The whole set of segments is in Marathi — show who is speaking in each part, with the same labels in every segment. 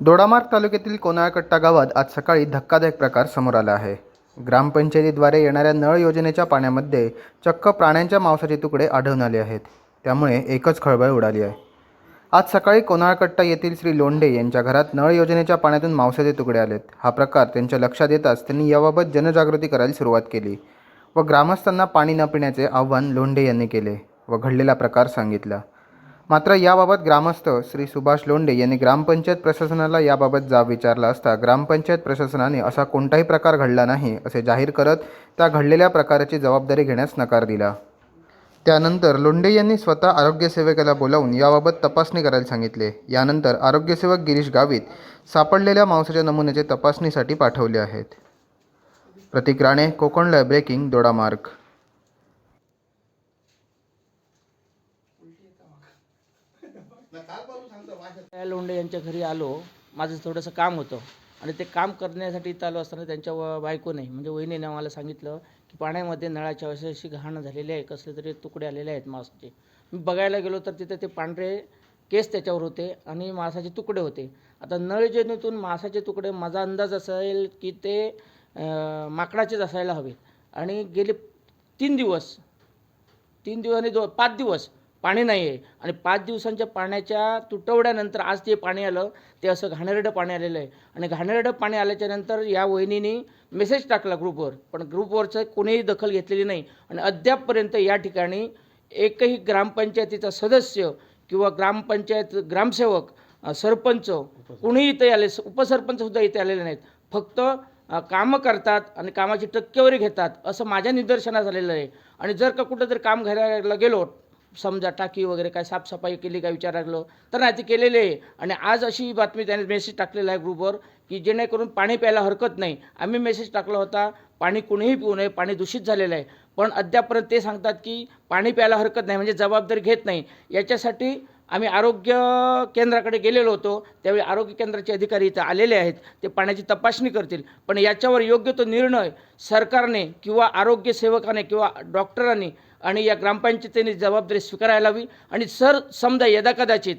Speaker 1: दोडामार्ग तालुक्यातील कोनाळकट्टा गावात आज सकाळी धक्कादायक प्रकार समोर आला आहे. ग्रामपंचायतीद्वारे येणाऱ्या नळ योजनेच्या पाण्यामध्ये चक्क प्राण्यांच्या मांसाचे तुकडे आढळून आले आहेत. त्यामुळे एकच खळबळ उडाली आहे. आज सकाळी कोनाळकट्टा येथील श्री लोंढे यांच्या घरात नळ योजनेच्या पाण्यातून मांसाचे तुकडे आलेत. हा प्रकार त्यांच्या लक्षात येताच त्यांनी याबाबत जनजागृती करायला सुरुवात केली व ग्रामस्थांना पाणी न पिण्याचे आव्हान लोंढे यांनी केले व घडलेला प्रकार सांगितला. मात्र याबाबत ग्रामस्थ श्री सुभाष लोंढे यांनी ग्रामपंचायत प्रशासनाला याबाबत जाब विचारला असता ग्रामपंचायत प्रशासनाने असा कोणताही प्रकार घडला नाही असे जाहीर करत त्या घडलेल्या प्रकाराची जबाबदारी घेण्यास नकार दिला. त्यानंतर लोंढे यांनी स्वतः आरोग्यसेवकाला बोलावून याबाबत तपासणी करायला सांगितले. यानंतर आरोग्यसेवक गिरीश गावित सापडलेल्या मांसाच्या नमुन्याचे तपासणीसाठी पाठवले आहेत. Prateek Rane Konkan live breaking Dodamarg.
Speaker 2: त्या लोंढे यांच्या घरी आलो माझं थोडंसं काम होतं. आणि ते काम करण्यासाठी इथं असताना त्यांच्या व बायकोने म्हणजे वहिनीने आम्हाला सांगितलं की पाण्यामध्ये नळाच्या अशी अशी घाण झालेली आहे कसले तरी तुकडे आलेले आहेत मासचे मी बघायला गेलो तर तिथे ते पांढरे केस त्याच्यावर होते आणि मासाचे तुकडे होते. आता नळ योजनेतून मासाचे तुकडे माझा अंदाज असेल की ते माकडाचेच असायला हवे आणि गेले तीन दिवस तीन दिवस आणि दो पाच दिवस पाणी नाही आहे आणि पाच दिवसांच्या पाण्याच्या तुटवड्यानंतर आज ते पाणी आलं ते असं घाणेरडं पाणी आलेलं आहे. आणि घाणेरडं पाणी आल्याच्यानंतर या वहिनीने मेसेज टाकला ग्रुपवर पण ग्रुपवरचं कोणीही दखल घेतलेली नाही. आणि अद्यापपर्यंत या ठिकाणी एकही ग्रामपंचायतीचा सदस्य किंवा ग्रामपंचायत ग्रामसेवक सरपंच कुणीही इथे आले उपसरपंचसुद्धा इथे आलेले नाहीत. फक्त कामं करतात आणि कामाची टक्केवारी घेतात असं माझ्या निदर्शनात झालेलं आहे. आणि जर का कुठं जर काम घ्यायला गेलो समजा टाकी वगैरे काय साफसफाई केली काय लागलो तर नाही ते केलेली. आहे आणि आज अशी बातमी त्याने मेसेज टाकलेला आहे ग्रुपवर की जेणेकरून पाणी प्यायला हरकत नाही. आम्ही मेसेज टाकला होता पाणी कुणीही पिऊ नये पाणी दूषित झालेलं आहे. पण अद्यापर्यंत ते सांगतात की पाणी प्यायला हरकत नाही म्हणजे जबाबदारी घेत नाही. याच्यासाठी आम्ही आरोग्य केंद्राकडे गेलेलो होतो. त्यावेळी आरोग्य केंद्राचे अधिकारी इथं आलेले आहेत. ते पाण्याची तपासणी करतील. पण याच्यावर योग्य तो निर्णय सरकारने किंवा आरोग्य सेवकाने किंवा डॉक्टरांनी आणि या ग्रामपंचायतीने जबाबदारी स्वीकारायला हवी आणि सर समजा यदा कदाचित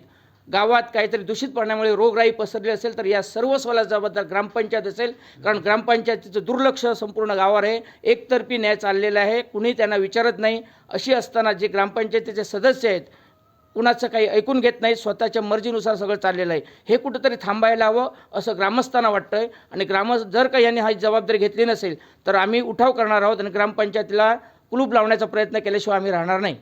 Speaker 2: गावात काहीतरी दूषित पाण्यामुळे रोगराई पसरली असेल तर या सर्वस्वाला जबाबदार ग्रामपंचायत असेल. कारण ग्रामपंचायतीचं दुर्लक्ष संपूर्ण गावावर आहे. एकतर्फी न्याय चाललेला आहे. कुणी त्यांना विचारत नाही. अशी असताना जे ग्रामपंचायतीचे सदस्य आहेत कुणाचं काही ऐकून घेत नाही स्वतःच्या मर्जीनुसार सगळं चाललेलं आहे. हे कुठंतरी थांबायला हवं असं ग्रामस्थांना वाटतंय. आणि ग्राम जर का यांनी हा जबाबदारी घेतली नसेल तर आम्ही उठाव करणार आहोत. आणि ग्रामपंचायतीला कुलूप लावण्याचा प्रयत्न केल्याशिवाय आम्ही राहणार नाही.